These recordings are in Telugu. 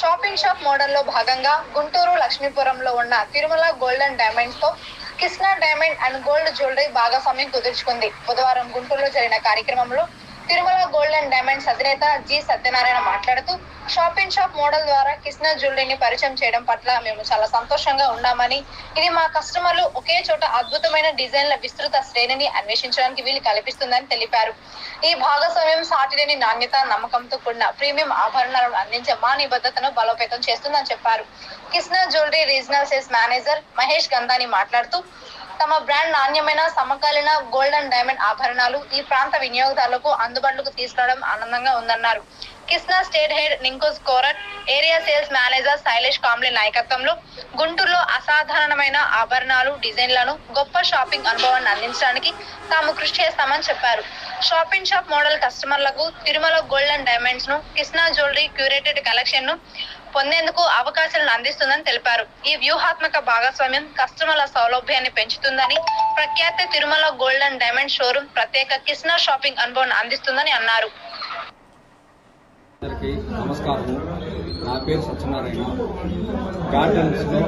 షాపింగ్ షాప్ మోడల్లో భాగంగా గుంటూరు లక్ష్మీపురంలో ఉన్న Tirumala golden డైమండ్స్తో Krishna diamond and gold jewellery భాగస్వామ్యం కుదుర్చుకుంది. బుధవారం గుంటూరులో జరిగిన కార్యక్రమంలో తిరుమల గోల్డెన్ డైమండ్స్ అధినేత జి సత్యనారాయణ మాట్లాడుతూ షాపింగ్ షాప్ మోడల్ ద్వారా కృష్ణ జ్యువెలరీని పరిచయం చేయడం పట్ల మేము చాలా సంతోషంగా ఉన్నామని ఇది మా కస్టమర్లు ఒకే చోట అద్భుతమైన డిజైన్ల విస్తృత శ్రేణిని అన్వేషించడానికి వీలు కల్పిస్తుందని తెలిపారు. ఈ భాగస్వామ్యం సాటిలేని నాణ్యత నమ్మకంతో కూడిన ప్రీమియం ఆభరణాలను అందించే మా నిబద్ధతను బలోపేతం చేస్తుందని చెప్పారు. Krishna jewellery regional sales manager Mahesh Gandhani మాట్లాడుతూ తమ బ్రాండ్ నాణ్యమైన సమకాలీన గోల్డెన్ డైమండ్ ఆభరణాలు ఈ ప్రాంత వినియోగదారులకు అందుబాటులోకి తీసుకురావడం ఆనందంగా ఉందన్నారు. కృష్ణా స్టేట్ హెడ్ నింకోస్ కోరట్ area sales manager Shailesh Kamble నాయకత్వంలో గుంటూరులో అసాధారణమైన ఆభరణాలు డిజైన్లను గొప్ప షాపింగ్ అనుభవాన్ని అందించడానికి తాము కృషి చేస్తామని చెప్పారు. షాపింగ్ షాప్ మోడల్ కస్టమర్లకు తిరుమల గోల్డెన్ డైమండ్స్ను కృష్ణా జ్యువెలరీ క్యూరేటెడ్ కలెక్షన్ను పొందేందుకు అవకాశాలను అందిస్తుందని తెలిపారు. ఈ వ్యూహాత్మక భాగస్వామ్యం కస్టమర్ల సౌలభ్యాన్ని పెంచుతుందని ప్రఖ్యాత తిరుమల గోల్డెన్ డైమండ్ షోరూమ్ ప్రత్యేక కృష్ణా షాపింగ్ అనుభవం అందిస్తుందని అన్నారు. నమస్కారం. నా పేరు సత్యనారాయణ. గార్డెన్స్లో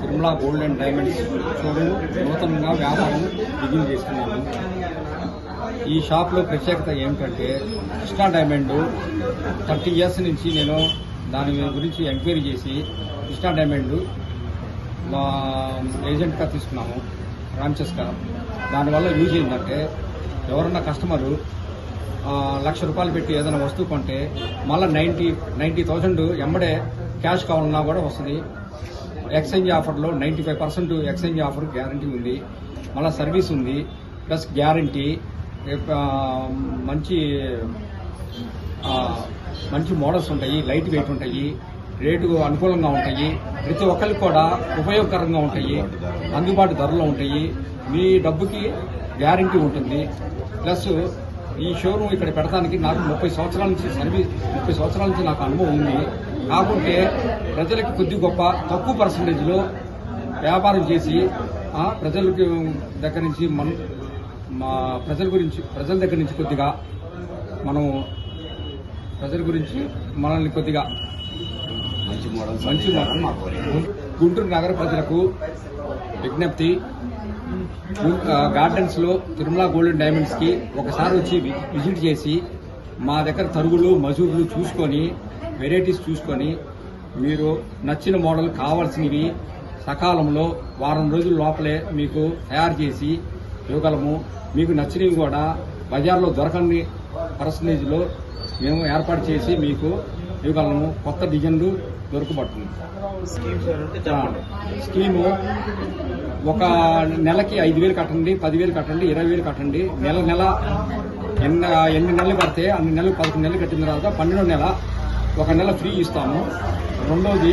Tirumala gold and diamonds showroom నూతనంగా వ్యాపారం బిగిన్ చేస్తున్నాను. ఈ షాప్లో ప్రత్యేకత ఏమిటంటే కృష్ణా డైమండ్ థర్టీ ఇయర్స్ నుంచి నేను దాని గురించి ఎంక్వైరీ చేసి కృష్ణా డైమండ్ మా ఏజెంట్గా తీసుకున్నాము రాంచెస్గా దానివల్ల యూజ్ ఏంటంటే ఎవరన్నా కస్టమరు లక్ష రూపాయలు పెట్టి ఏదైనా వస్తువు కొంటే మళ్ళీ నైంటీ నైంటీ థౌజండ్ ఎంబడే క్యాష్ కావాలన్నా కూడా వస్తుంది. ఎక్స్చేంజ్ ఆఫర్లో ninety five percent exchange offer guarantee ఉంది. మళ్ళీ సర్వీస్ ఉంది. ప్లస్ గ్యారంటీ మంచి మంచి మోడల్స్ ఉంటాయి లైట్ వెయిట్ ఉంటాయి రేటు అనుకూలంగా ఉంటాయి. ప్రతి ఒక్కరికి కూడా ఉపయోగకరంగా ఉంటాయి అందుబాటు ధరలో ఉంటాయి. మీ డబ్బుకి గ్యారంటీ ఉంటుంది. ప్లస్ ఈ షోరూమ్ ఇక్కడ పెడతానికి నాకు ముప్పై సంవత్సరాల నుంచి సర్వీస్ ముప్పై సంవత్సరాల నుంచి నాకు అనుభవం ఉంది. కాకుంటే ప్రజలకి కొద్ది గొప్ప తక్కువ పర్సంటేజ్లో వ్యాపారం చేసి ప్రజలకు ప్రజలకి దగ్గర నుంచి మన మా ప్రజల గురించి ప్రజల దగ్గర నుంచి కొద్దిగా మనం ప్రజల గురించి మనల్ని కొద్దిగా మంచి మోడల్స్ మంచి గుంటూరు నగర ప్రజలకు విజ్ఞప్తి. గార్డెన్స్లో తిరుమల గోల్డెన్ డైమండ్స్కి ఒకసారి వచ్చి విజిట్ చేసి మా దగ్గర తరుగులు మజూర్లు చూసుకొని వెరైటీస్ చూసుకొని మీరు నచ్చిన మోడల్ కావాల్సినవి సకాలంలో వారం రోజుల లోపలే మీకు తయారు చేసి ఇవ్వగలము. మీకు నచ్చినవి కూడా బజార్లో దొరకని పర్సనేజ్లో మేము ఏర్పాటు చేసి మీకు ఇవ్వగలము. కొత్త డిజైన్లు దొరకబడుతుంది స్కీము ఒక నెలకి ఐదు వేలు కట్టండి పదివేలు కట్టండి ఇరవై వేలు కట్టండి. నెల నెల ఎన్ని ఎన్ని నెలలు కడితే అన్ని నెలలు పదకొండు నెలలు కట్టిన తర్వాత పన్నెండో నెల ఒక నెల ఫ్రీ ఇస్తాము. రెండోది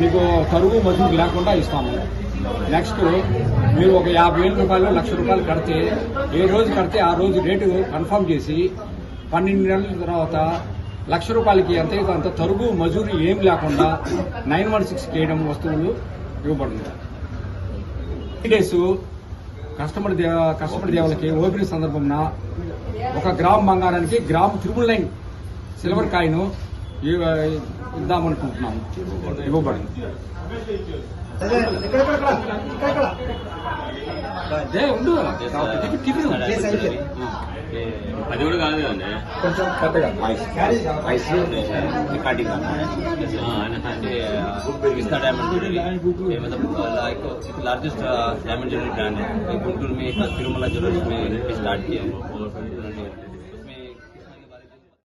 మీకు తరుగు మజూరు లేకుండా ఇస్తాము. నెక్స్ట్ మీరు ఒక యాభై వేల రూపాయలు లక్ష రూపాయలు కడితే ఏ రోజు కడితే ఆ రోజు రేటు కన్ఫర్మ్ చేసి పన్నెండు నెలల తర్వాత లక్ష రూపాయలకి ఎంత అయితే అంత తరుగు మజూరి ఏం లేకుండా నైన్ వన్ సిక్స్ కేయడం వస్తువులు ఇవ్వబడుతుంది. డేస్ కస్టమర్ దేవ కస్టమర్ దేవులకి ఓపెనింగ్ సందర్భంన ఒక గ్రామ్ బంగారానికి gram triple nine silver coin ఇద్దామనుకుంటున్నాము ఇవ్వబడింది అదే ఉండు టికెట్ టికెట్ అది కూడా కాదు కదండి కొంచెం పెద్దగా రికార్డింగ్ पिस्ता डायमंड ज्वेलरी ये मतलब like largest diamond jewellery brand है ये गुंटूर में तिरुमला ज्वेलर्स में स्टार्ट किया है और